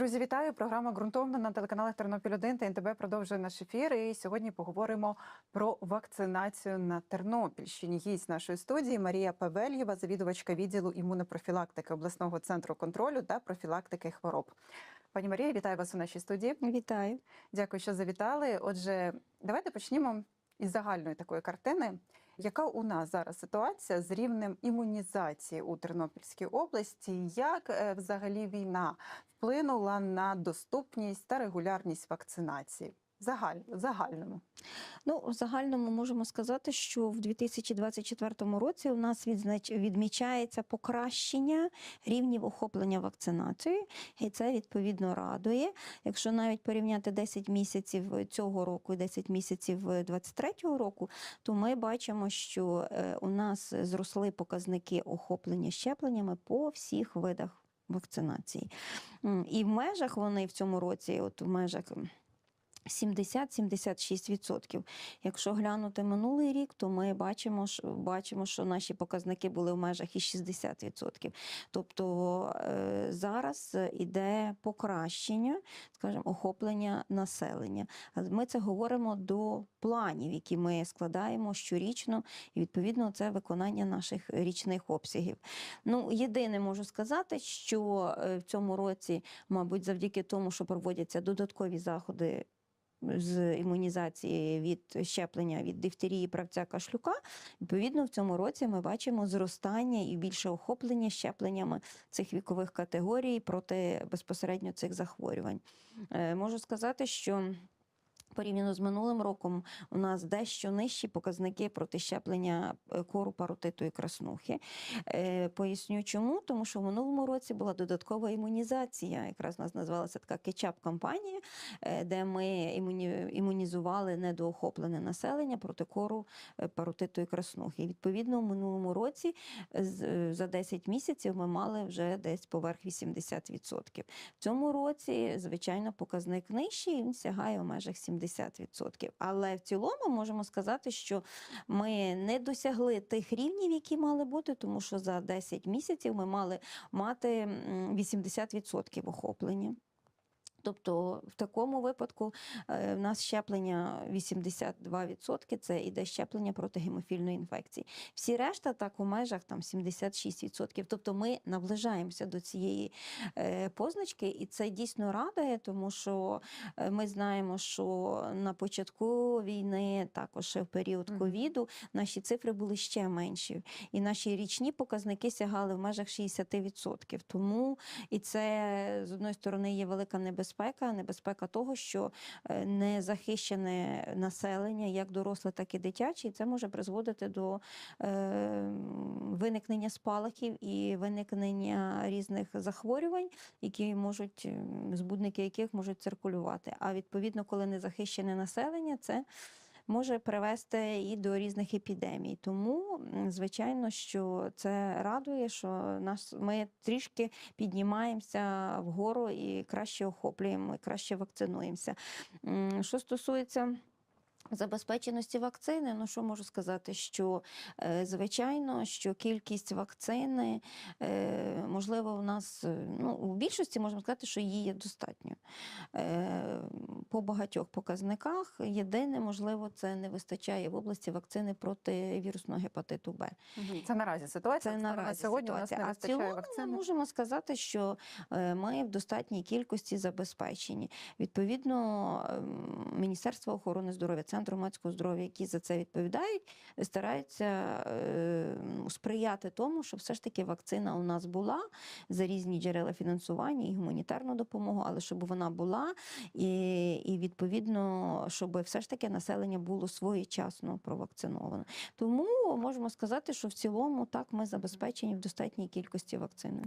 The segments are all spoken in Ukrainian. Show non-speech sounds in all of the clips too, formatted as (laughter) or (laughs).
Друзі, вітаю! Програма ґрунтовна на телеканалах Тернопіль 1 та НТБ продовжує наш ефір. І сьогодні поговоримо про вакцинацію на Тернопільщині. Гість нашої студії Марія Павельєва, завідувачка відділу імунопрофілактики обласного центру контролю та профілактики хвороб. Пані Марія, вітаю вас у нашій студії. Вітаю. Дякую, що завітали. Отже, давайте почнімо із загальної такої картини. Яка у нас зараз ситуація з рівнем імунізації у Тернопільській області? Як е, взагалі війна вплинула на доступність та регулярність вакцинації? Загаль, загальному. Ну, в загальному можемо сказати, що в 2024 році у нас відзнач... відмічається покращення рівнів охоплення вакцинацією, і це відповідно радує. Якщо навіть порівняти 10 місяців цього року і 10 місяців 2023 року, то ми бачимо, що е, у нас зросли показники охоплення щепленнями по всіх видах вакцинації. І в межах вони в цьому році, от в межах. 70-76%. Якщо глянути минулий рік, то ми бачимо, бачимо, що наші показники були в межах і 60%. Тобто е, зараз іде покращення, скажімо, охоплення населення. Ми це говоримо до планів, які ми складаємо щорічно, і відповідно це виконання наших річних обсягів. Ну, єдине можу сказати, що е, в цьому році, мабуть, завдяки тому, що проводяться додаткові заходи з імунізації від щеплення від дифтерії правця кашлюка, відповідно, в цьому році ми бачимо зростання і більше охоплення щепленнями цих вікових категорій проти безпосередньо цих захворювань. Е, Можу сказати, що. Порівняно з минулим роком у нас дещо нижчі показники проти щеплення е, кору, паротиту і краснухи. Е, Поясню чому, тому що в минулому році була додаткова імунізація. Якраз у нас називалася така кетчап-кампанія, е, де ми імуні- імунізували недоохоплене населення проти кору, паротиту і краснухи. І відповідно в минулому році за 10 місяців ми мали вже десь поверх 80%. В цьому році, звичайно, показник нижчий, він сягає в межах 70%. Але в цілому можемо сказати, що ми не досягли тих рівнів, які мали бути, тому що за 10 місяців ми мали мати м, 80% охоплення. Тобто в такому випадку е, в нас щеплення 82% це іде щеплення проти гемофільної інфекції. Всі решта так у межах там 76%. Тобто ми наближаємося до цієї е, позначки, і це дійсно радує, тому що е, ми знаємо, що на початку війни, також в період ковіду, наші цифри були ще менші, і наші річні показники сягали в межах 60%. Тому і це з одної сторони є велика небезпека, небезпека того, що не незахищене населення, як доросле, так і дитяче, і це може призводити до е, виникнення спалахів і виникнення різних захворювань, які можуть, е, збудники яких можуть циркулювати. А відповідно, коли незахищене населення, це може привести і до різних епідемій. Тому, звичайно, що це радує, що нас ми трішки піднімаємося вгору і краще охоплюємо, і краще вакцинуємося. Що стосується Забезпеченості вакцини, ну що можу сказати, що е, звичайно, що кількість вакцини, е, можливо, у нас е, ну, у більшості можемо сказати, що її є достатньо по багатьох показниках. Єдине, можливо, це не вистачає в області вакцини проти вірусного гепатиту Б. Це наразі ситуація. Це на наразі сьогодні у нас ситуація. не а в вистачає цілому ми можемо сказати, що ми в достатній кількості забезпечені. Відповідно, ем, Міністерство охорони здоров'я, Центр громадського здоров'я, які за це відповідають, стараються е, сприяти тому, щоб все ж таки вакцина у нас була за різні джерела фінансування і гуманітарну допомогу, але щоб вона була, і, і відповідно, щоб все ж таки населення було своєчасно провакциноване. Тому можемо сказати, що в цілому так ми забезпечені в достатній кількості вакцини.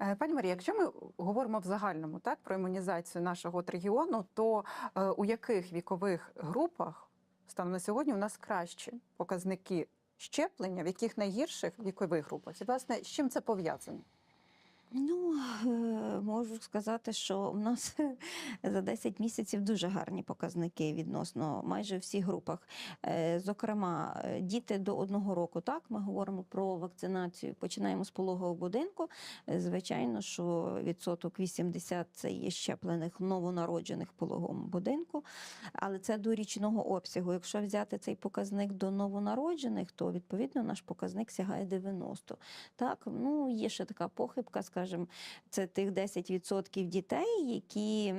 Е, Пані Марія, якщо ми говоримо в загальному так про імунізацію нашого от регіону, то е, у яких вікових групах станом на сьогодні у нас кращі показники щеплення, в яких найгірших вікових групах? І власне з чим це пов'язано? Ну, е, можу сказати, що в нас (laughs) за 10 місяців дуже гарні показники відносно майже всіх групах. Е, Зокрема, е, діти до одного року, так, ми говоримо про вакцинацію. Починаємо з пологового будинку. Звичайно, що відсоток 80 це є щеплених новонароджених в пологовому будинку, але це до річного обсягу. Якщо взяти цей показник до новонароджених, то відповідно наш показник сягає 90. Так, ну є ще така похибка, скажімо, це тих 10% дітей, які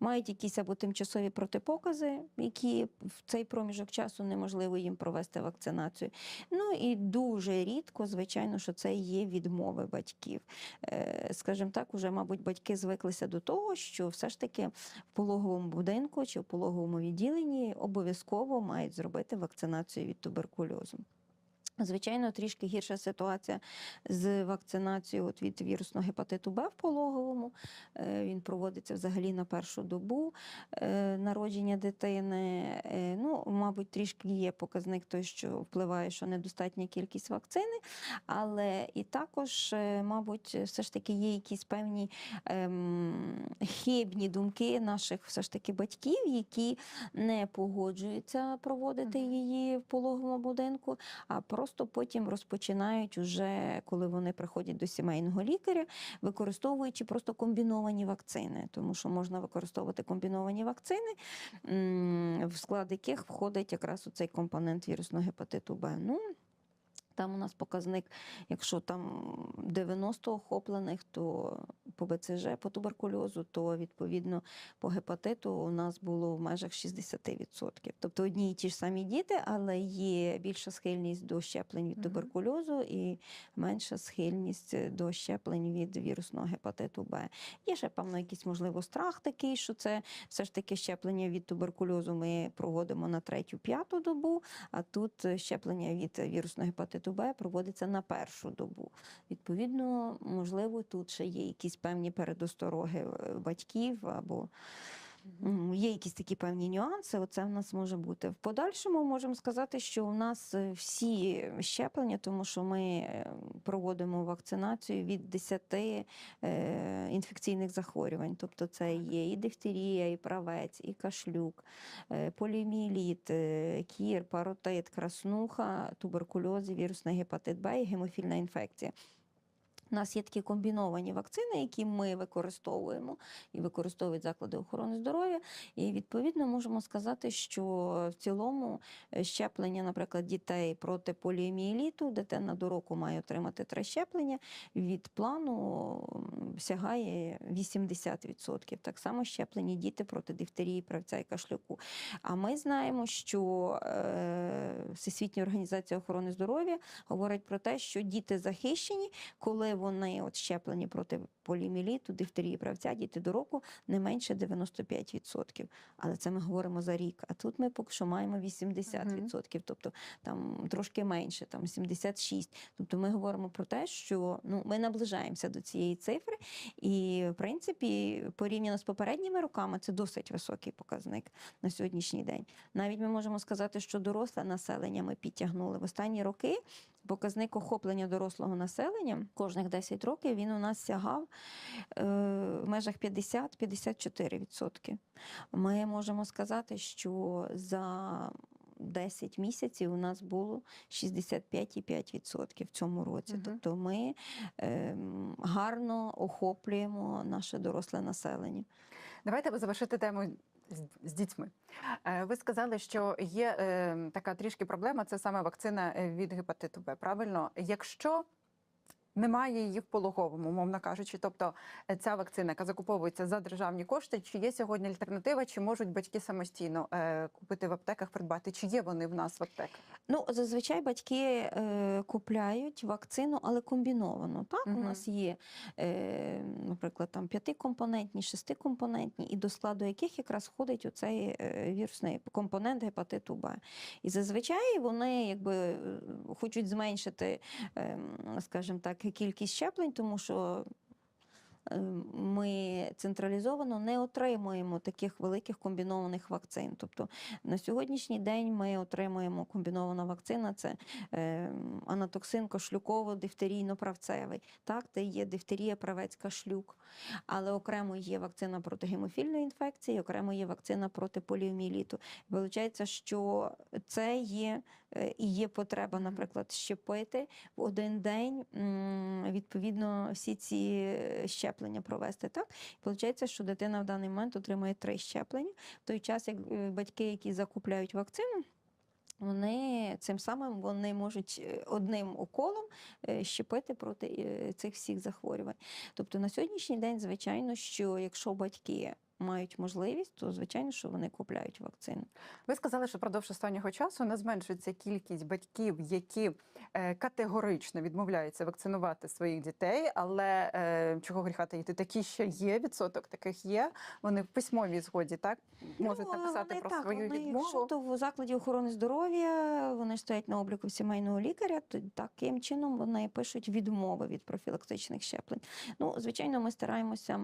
мають якісь або тимчасові протипокази, які в цей проміжок часу неможливо їм провести вакцинацію. Ну і дуже рідко, звичайно, що це є відмови батьків. Е, Скажімо так, уже, мабуть, батьки звиклися до того, що все ж таки в пологовому будинку чи в пологовому відділенні обов'язково мають зробити вакцинацію від туберкульозу. Звичайно, трішки гірша ситуація з вакцинацією от від вірусного гепатиту Б в пологовому. Е, Він проводиться взагалі на першу добу е, народження дитини. Е, Ну, мабуть, трішки є показник той, що впливає, що недостатня кількість вакцини, але і також, мабуть, все ж таки є якісь певні ем, хибні думки наших все ж таки батьків, які не погоджуються проводити її в пологовому будинку, а просто потім розпочинають уже, коли вони приходять до сімейного лікаря, використовуючи просто комбіновані вакцини, тому що можна використовувати комбіновані вакцини, в склад яких входить якраз у цей компонент вірусного гепатиту Б. Ну, там у нас показник, якщо там 90 охоплених, то по БЦЖ, по туберкульозу, то відповідно по гепатиту у нас було в межах 60%. Тобто одні і ті ж самі діти, але є більша схильність до щеплень від туберкульозу і менша схильність до щеплень від вірусного гепатиту Б. Є ще певно якийсь можливо страх такий, що це все ж таки щеплення від туберкульозу ми проводимо на третю п'яту добу. А тут щеплення від вірусного гепатиту Б проводиться на першу добу. Відповідно, можливо, тут ще є якісь певні передостороги е, батьків або є якісь такі певні нюанси. Оце в нас може бути. В подальшому можемо сказати, що у нас е, всі щеплення, тому що ми е, проводимо вакцинацію від 10 е, інфекційних захворювань. Тобто це є і дифтерія, і правець, і кашлюк, поліоміеліт, е, кір, паротит, краснуха, туберкульоз, вірусний гепатит Б і гемофільна інфекція. У нас є такі комбіновані вакцини, які ми використовуємо і використовують заклади охорони здоров'я. І відповідно можемо сказати, що в цілому е, щеплення, наприклад, дітей проти поліоміеліту, дитина до року має отримати три щеплення. Від плану сягає 80%. Так само щеплені діти проти дифтерії, правця і кашлюку. А ми знаємо, що е, Всесвітня організація охорони здоров'я говорить про те, що діти захищені, коли вони от щеплені проти поліоміеліту, дифтерії, правця, діти до року не менше 95%. Але це ми говоримо за рік. А тут ми поки що маємо 80%, тобто там трошки менше, там 76%. Тобто ми говоримо про те, що ну, ми наближаємося до цієї цифри, і в принципі, порівняно з попередніми роками, це досить високий показник на сьогоднішній день. Навіть ми можемо сказати, що доросле населення ми підтягнули в останні роки. Показник охоплення дорослого населення кожних 10 років він у нас сягав е, в межах 50-54%. Ми можемо сказати, що за 10 місяців у нас було 65,5% в цьому році. Мгм. Тобто ми ем, гарно охоплюємо наше доросле населення. Давайте завершити тему з- дітьми. Е, Ви сказали, що є е, така трішки проблема, це саме вакцина е, від гепатиту Б. Правильно, якщо немає її в пологовому, мовно кажучи, тобто е, ця вакцина, яка закуповується за державні кошти, чи є сьогодні альтернатива, чи можуть батьки самостійно е, купити в аптеках, придбати, чи є вони в нас в аптеках? Ну, зазвичай батьки е, купляють вакцину, але комбіновано. Так, у нас є, е, наприклад, там п'ятикомпонентні, шестикомпонентні, і до складу яких якраз входить оцей е, вірусний компонент гепатиту Б. І зазвичай вони якби е, хочуть зменшити, е, скажімо так, кількість щеплень, тому що. е, ми централізовано не отримуємо таких великих комбінованих вакцин. Тобто на сьогоднішній день ми отримуємо комбінована вакцина, це е, анатоксин кошлюково-дифтерійно-правцевий. Так, це є дифтерія, правець, кашлюк. Але окремо є вакцина проти гемофільної інфекції, окремо є вакцина проти поліоміеліту. Виходить, що це є і є потреба, наприклад, щепити в один день відповідно всі ці е, щеплення провести. Так Получається, що дитина в даний момент отримує три щеплення. В той час, як е, батьки, які закупляють вакцину. Вони цим самим вони можуть е, одним уколом е, щепити проти е, цих всіх захворювань. Тобто на сьогоднішній день, звичайно, що якщо батьки мають можливість, то звичайно, що вони купляють вакцину. Ви сказали, що впродовж останнього часу не зменшується кількість батьків, які е, категорично відмовляються вакцинувати своїх дітей, але е, чого гріха таїти, такі ще є. Відсоток таких є. Вони в письмовій згоді так можуть Ну, написати вони про так, свою вони, відмову. Якщо то в закладі охорони здоров'я вони стоять на обліку сімейного лікаря, то таким чином вони пишуть відмови від профілактичних щеплень. Ну, звичайно, ми стараємося.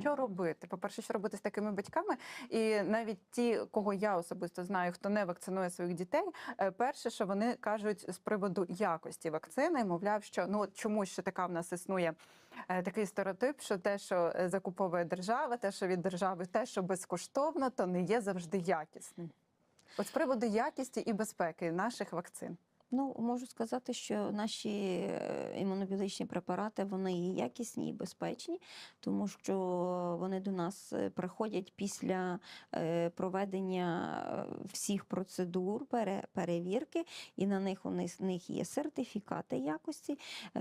Що робити? По-перше, що робити з такими батьками? І навіть ті, кого я особисто знаю, хто не вакцинує своїх дітей, е, перше, що вони кажуть з приводу якості вакцини, мовляв, що ну от чому ще така в нас існує е, такий стереотип, що те, що е, закуповує держава, те, що від держави, те, що безкоштовно, то не є завжди якісним. От з приводу якісті і безпеки наших вакцин. Ну, можу сказати, що наші е, імунобіологічні препарати вони і якісні, і безпечні, тому що вони до нас е, приходять після е, проведення всіх процедур, перевірки, і на них у них, є сертифікати якості.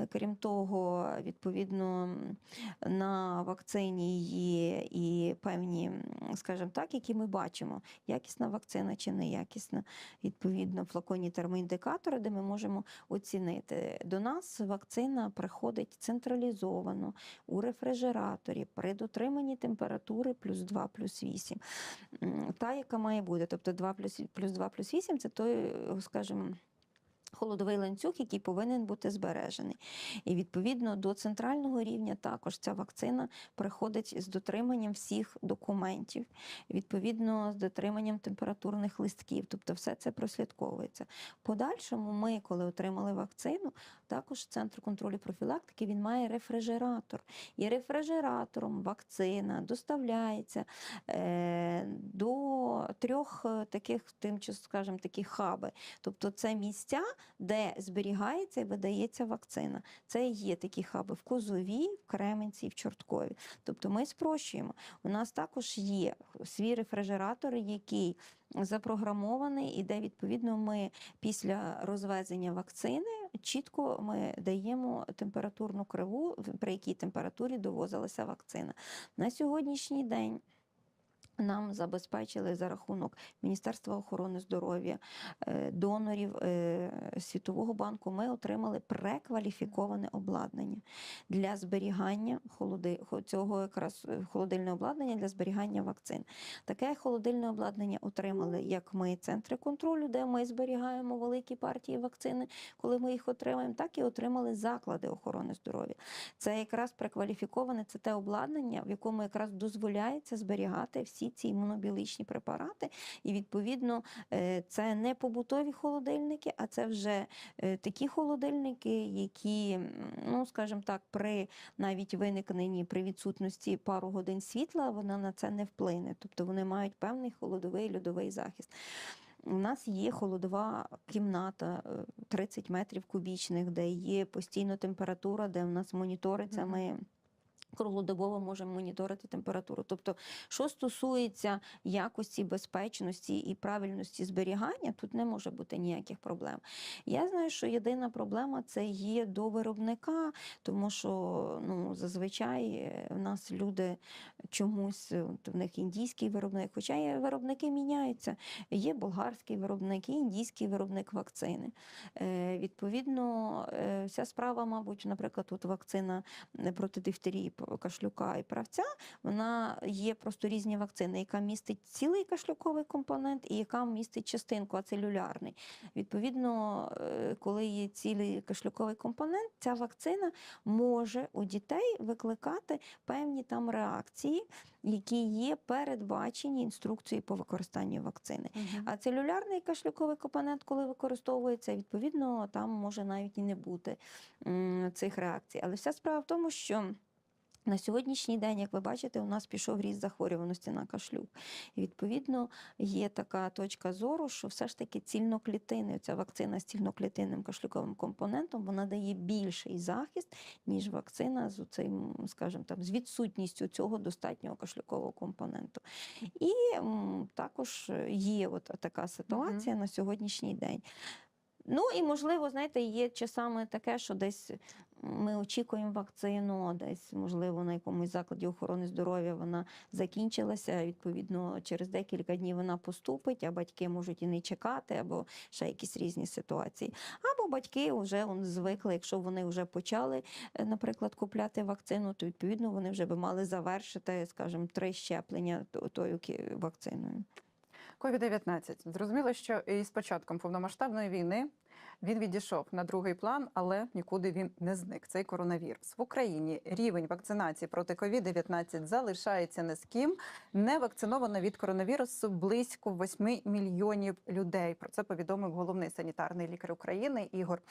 Крім того, відповідно на вакцині є і певні, скажімо так, які ми бачимо, якісна вакцина чи неякісна відповідно флаконні термоіндикатори, де ми можемо оцінити. До нас вакцина приходить централізовано у рефрижераторі при дотриманні температури плюс 2 плюс 8. Та, яка має бути. Тобто 2 плюс, плюс 2 плюс 8 це той, скажімо, холодовий ланцюг, який повинен бути збережений. І відповідно до центрального рівня також ця вакцина приходить з дотриманням всіх документів, відповідно з дотриманням температурних листків. Тобто все це прослідковується. Подальшому ми, коли отримали вакцину, також центр контролю профілактики він має рефрижератор. І рефрижератором вакцина доставляється е, до трьох е, таких, тим, скажімо, такі хаби. Тобто це місця, де зберігається і видається вакцина. Це є такі хаби в Козові, в Кременці і в Чорткові. Тобто ми спрощуємо. У нас також є свій рефрижератор, який запрограмований, і де відповідно ми після розвезення вакцини чітко ми даємо температурну криву, при якій температурі довозилася вакцина. На сьогоднішній день. Нам забезпечили за рахунок Міністерства охорони здоров'я, е, донорів е, Світового банку. Ми отримали прекваліфіковане обладнання для зберігання холоди, цього якраз е, холодильне обладнання для зберігання вакцин. Таке холодильне обладнання отримали як ми центри контролю, де ми зберігаємо великі партії вакцини, коли ми їх отримаємо, так і отримали заклади охорони здоров'я. Це якраз прекваліфіковане, це те обладнання, в якому якраз дозволяється зберігати всі ці імунобіологічні препарати. І відповідно е, це не побутові холодильники, а це вже е, такі холодильники, які, ну скажімо так, при навіть виникненні при відсутності пару годин світла, вона на це не вплине. Тобто вони мають певний холодовий льодовий захист. У нас є холодова кімната е, 30 метрів кубічних, де є постійно температура, де у нас моніториться. Ми круглодобово можемо моніторити температуру. Тобто, що стосується якості, безпечності і правильності зберігання, тут не може бути ніяких проблем. Я знаю, що єдина проблема це є до виробника, тому що ну, зазвичай е, в нас люди чомусь е, в них індійський виробник, хоча є виробники міняються. Є болгарський виробник, є індійський виробник вакцини. Е, відповідно, е, вся справа, мабуть, наприклад, от вакцина проти дифтерії кашлюка і правця, вона є просто різні вакцини, яка містить цілий кашлюковий компонент і яка містить частинку ацелюлярний. Відповідно, е, коли є цілий кашлюковий компонент, ця вакцина може у дітей викликати певні там реакції, які є передбачені інструкцією по використанню вакцини. А целюлярний кашлюковий компонент, коли використовується, відповідно, там може навіть і не бути цих реакцій. Але вся справа в тому, що на сьогоднішній день, як ви бачите, у нас пішов ріст захворюваності на кашлюк. І відповідно є така точка зору, що все ж таки цільноклітини, ця вакцина з цільноклітинним кашлюковим компонентом, вона дає більший захист, ніж вакцина з цим, скажімо там, з відсутністю цього достатнього кашлюкового компоненту. І м, також є от така ситуація на сьогоднішній день. Ну і можливо, знаєте, є часами таке, що десь ми очікуємо вакцину, десь, можливо, на якомусь закладі охорони здоров'я вона закінчилася. Відповідно, через декілька днів вона поступить, а батьки можуть і не чекати, або ще якісь різні ситуації. Або батьки вже он, звикли, якщо вони вже почали, е, наприклад, купляти вакцину, то відповідно вони вже би мали завершити, скажімо, три щеплення тою вакциною. COVID-19. Зрозуміло, що і з початком повномасштабної війни він відійшов на другий план, але нікуди він не зник. Цей коронавірус в Україні рівень вакцинації проти COVID-19 залишається низьким. Не вакциновано від коронавірусу близько 8 мільйонів людей. Про це повідомив головний санітарний лікар України Ігор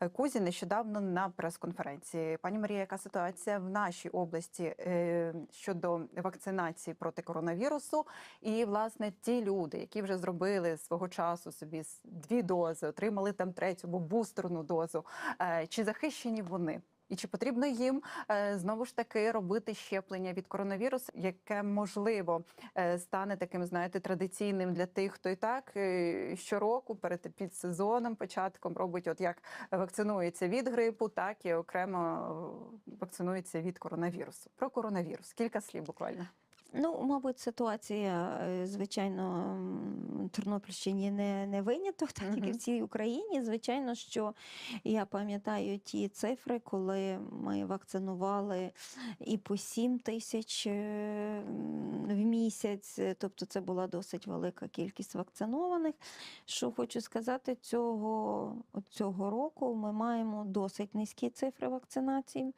е, Кузін нещодавно на прес-конференції. Пані Марія, яка ситуація в нашій області е, щодо вакцинації проти коронавірусу? І власне ті люди, які вже зробили свого часу собі дві дози, отримали там третю або бустерну дозу, е, чи захищені вони? І чи потрібно їм е, знову ж таки робити щеплення від коронавірусу, яке можливо е, стане таким, знаєте, традиційним для тих, хто і так щороку перед підсезоном, початком робить, от як вакцинується від грипу, так і окремо вакцинується від коронавірусу. Про коронавірус кілька слів буквально. Ну, мабуть, ситуація, е, звичайно, Тернопільщині не, не виняток, (laughs) так як і в цій Україні. Звичайно, що я пам'ятаю ті цифри, коли ми вакцинували і по 7 тисяч е, в місяць. Тобто це була досить велика кількість вакцинованих. Що хочу сказати, цього, цього року ми маємо досить низькі цифри вакцинації.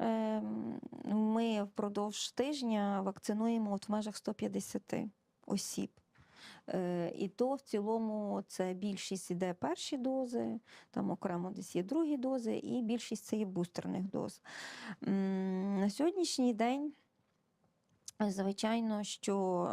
Ем, Ми впродовж тижня вакцинуємо от в межах 150 осіб. Е, І то в цілому це більшість іде перші дози, там окремо десь є другі дози, і більшість це є бустерних доз. На сьогоднішній день. Звичайно, що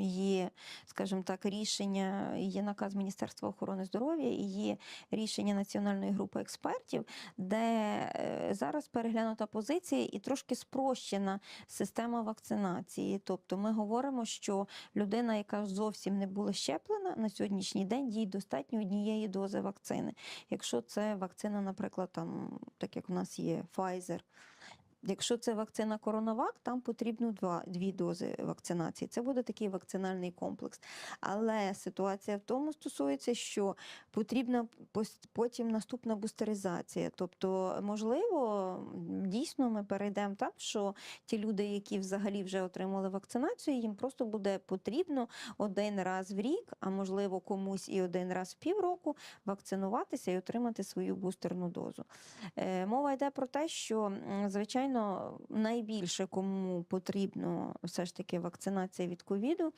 є, скажімо так, рішення, є наказ Міністерства охорони здоров'я і є рішення національної групи експертів, де е, зараз переглянута позиція і трошки спрощена система вакцинації. Тобто ми говоримо, що людина, яка зовсім не була щеплена, на сьогоднішній день їй достатньо однієї дози вакцини. Якщо це вакцина, наприклад, там, так як у нас є Pfizer, Якщо це вакцина Коронавак, там потрібно два, дві дози вакцинації. Це буде такий вакцинальний комплекс. Але ситуація в тому стосується, що потрібна потім наступна бустеризація. Тобто, можливо, дійсно ми перейдемо так, що ті люди, які взагалі вже отримали вакцинацію, їм просто буде потрібно один раз в рік, а можливо комусь і один раз в півроку вакцинуватися і отримати свою бустерну дозу. Е, Мова йде про те, що м, звичайно найбільше кому потрібно все ж таки вакцинація від ковіду.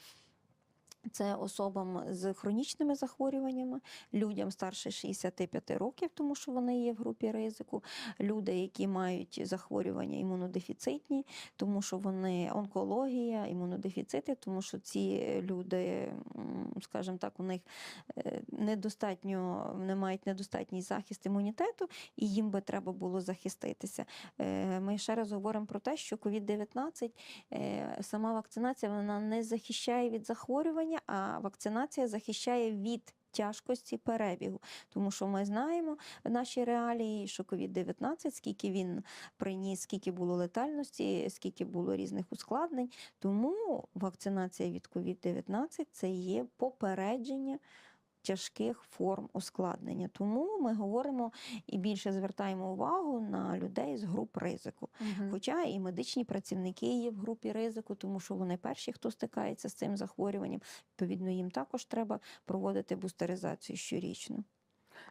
Це особам з хронічними захворюваннями, людям старше 65 років, тому що вони є в групі ризику, люди, які мають захворювання імунодефіцитні, тому що вони онкологія, імунодефіцити, тому що ці люди, скажімо так, у них е, недостатньо не мають недостатній захист імунітету, і їм би треба було захиститися. Е, Ми ще раз говоримо про те, що COVID-19, е, сама вакцинація вона не захищає від захворювання, а вакцинація захищає від. Тяжкості перебігу, тому що ми знаємо в нашій реалії, що COVID-19, скільки він приніс, скільки було летальності, скільки було різних ускладнень. Тому вакцинація від COVID-19 це є попередження тяжких форм ускладнення. Тому ми говоримо і більше звертаємо увагу на людей з груп ризику. Угу. Хоча і медичні працівники є в групі ризику, тому що вони перші, хто стикається з цим захворюванням. Відповідно, їм також треба проводити бустеризацію щорічно.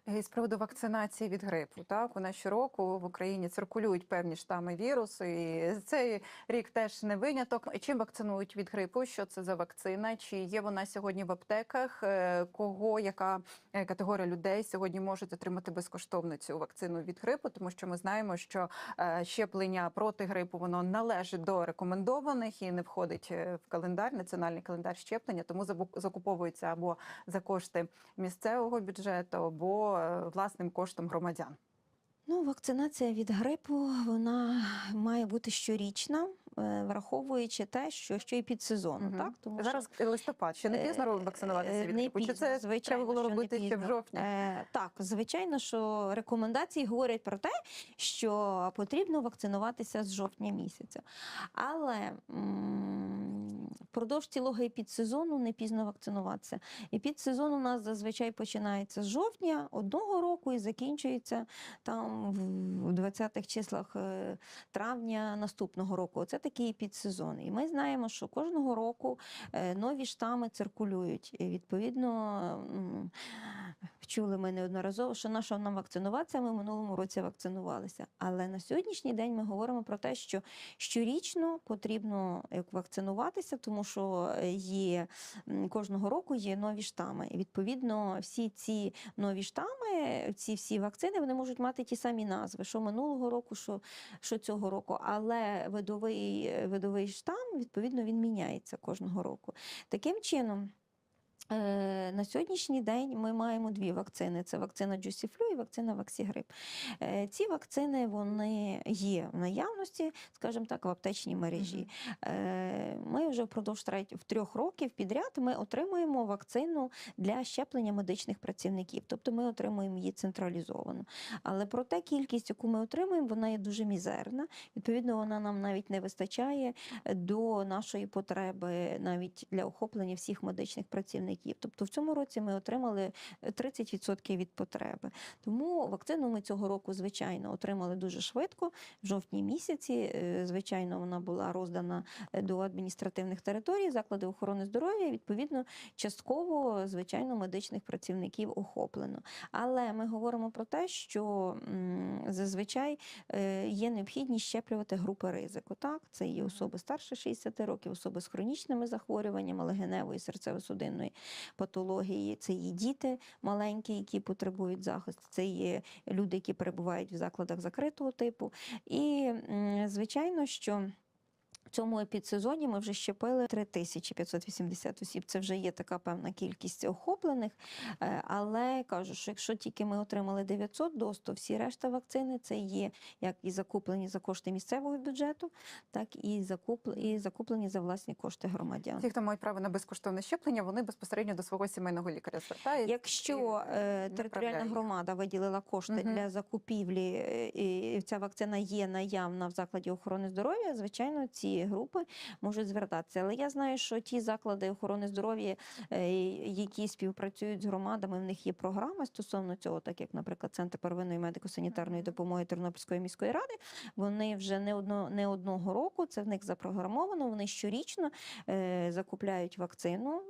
І з приводу вакцинації від грипу, так у нас щороку в Україні циркулюють певні штами вірусу, і цей рік теж не виняток. Чим вакцинують від грипу? Що це за вакцина? Чи є вона сьогодні в аптеках? Е, Кого яка е, категорія людей сьогодні можуть отримати безкоштовно цю вакцину від грипу? Тому що ми знаємо, що е, щеплення проти грипу воно належить до рекомендованих і не входить е, в календар, національний календар щеплення, тому закуповується або за кошти місцевого бюджету, або е, власним коштом громадян. Ну, вакцинація від грипу вона має бути щорічна, враховуючи те, що ще й під сезоном, Мгм. так тому Зараз листопад. Ще не Е, пізно вакцинуватися е, від не? Чи це звичайно, треба було робити ще в жовтні? Е, так, звичайно, що рекомендації говорять про те, що потрібно вакцинуватися з жовтня місяця. Але впродовж цілого епідсезону не пізно вакцинуватися. Епідсезон у нас зазвичай починається з жовтня одного року і закінчується там в 20-х числах е, травня наступного року. Оце такий підсезон. І ми знаємо, що кожного року е, нові штами циркулюють. І відповідно чули ми неодноразово, що на що нам вакцинуватися, ми в минулому році вакцинувалися. Але на сьогоднішній день ми говоримо про те, що щорічно потрібно вакцинуватися, тому що е, є кожного року є нові штами. І відповідно всі ці нові штами, ці всі вакцини, вони можуть мати ті самі назви, що минулого року, що, що цього року. Але видовий, видовий штам, відповідно, він міняється кожного року. Таким чином. Е, На сьогоднішній день ми маємо дві вакцини: це вакцина Джусіфлю і вакцина Ваксігрип. Е, Ці вакцини вони є в наявності, скажімо так, в аптечній мережі. Е, Ми вже впродовж трьох років підряд ми отримуємо вакцину для щеплення медичних працівників, тобто ми отримуємо її централізовано. Але проте кількість, яку ми отримуємо, вона є дуже мізерна. Відповідно, вона нам навіть не вистачає до нашої потреби навіть для охоплення всіх медичних працівників. Тобто в цьому році ми отримали 30% від потреби. Тому вакцину ми цього року, звичайно, отримали дуже швидко. В жовтні місяці, Е, звичайно, вона була роздана е, до адміністративних територій, заклади охорони здоров'я. і, Відповідно, частково, звичайно, медичних працівників охоплено. Але ми говоримо про те, що зазвичай е, є необхідність щеплювати групи ризику. Так, це є особи старше 60 років, особи з хронічними захворюваннями, легеневої серцево-судинної патології. Це є діти маленькі, які потребують захисту. Це є люди, які перебувають в закладах закритого типу. І звичайно, що. В цьому епідсезоні ми вже щепили 3580 осіб. Це вже є така певна кількість охоплених. Е, Але кажу, що якщо тільки ми отримали 900 доз, то всі решта вакцини це є як і закуплені за кошти місцевого бюджету, так і закупл- і закуплені за власні кошти громадян. Ті, хто мають право на безкоштовне щеплення, вони безпосередньо до свого сімейного лікаря звертаються. Якщо е, територіальна їх. громада виділила кошти Мгм. для закупівлі, е, і ця вакцина є наявна в закладі охорони здоров'я, звичайно, ці групи можуть звертатися. Але я знаю, що ті заклади охорони здоров'я, е, які співпрацюють з громадами, в них є програма стосовно цього, так як, наприклад, Центр первинної медико-санітарної допомоги Тернопільської міської ради. Вони вже не одно не одного року. Це в них запрограмовано. Вони щорічно е, закупляють вакцину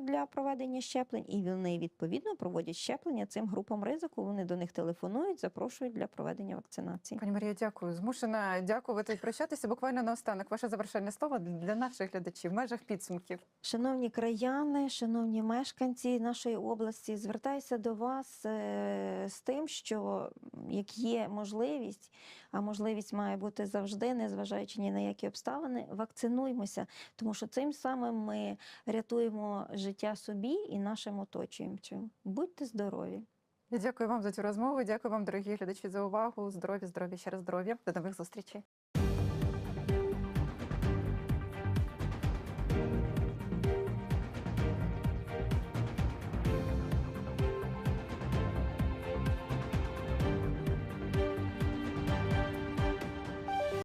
для проведення щеплень, і вони відповідно проводять щеплення цим групам ризику. Вони до них телефонують, запрошують для проведення вакцинації. Пані Марія, дякую. Змушена дякувати і прощатися. Буквально наостанок. Ваше завершальне слово для наших глядачів в межах підсумків. Шановні краяни, шановні мешканці нашої області, звертаюся до вас е, з тим, що як є можливість, а можливість має бути завжди, незважаючи ні на які обставини, вакцинуймося, тому що цим самим ми рятуємо життя собі і нашим оточуючим. Будьте здорові! Дякую вам за цю розмову. Дякую вам, дорогі глядачі, за увагу. Здоров'я, здоров'я, ще раз здоров'я. До нових зустрічей.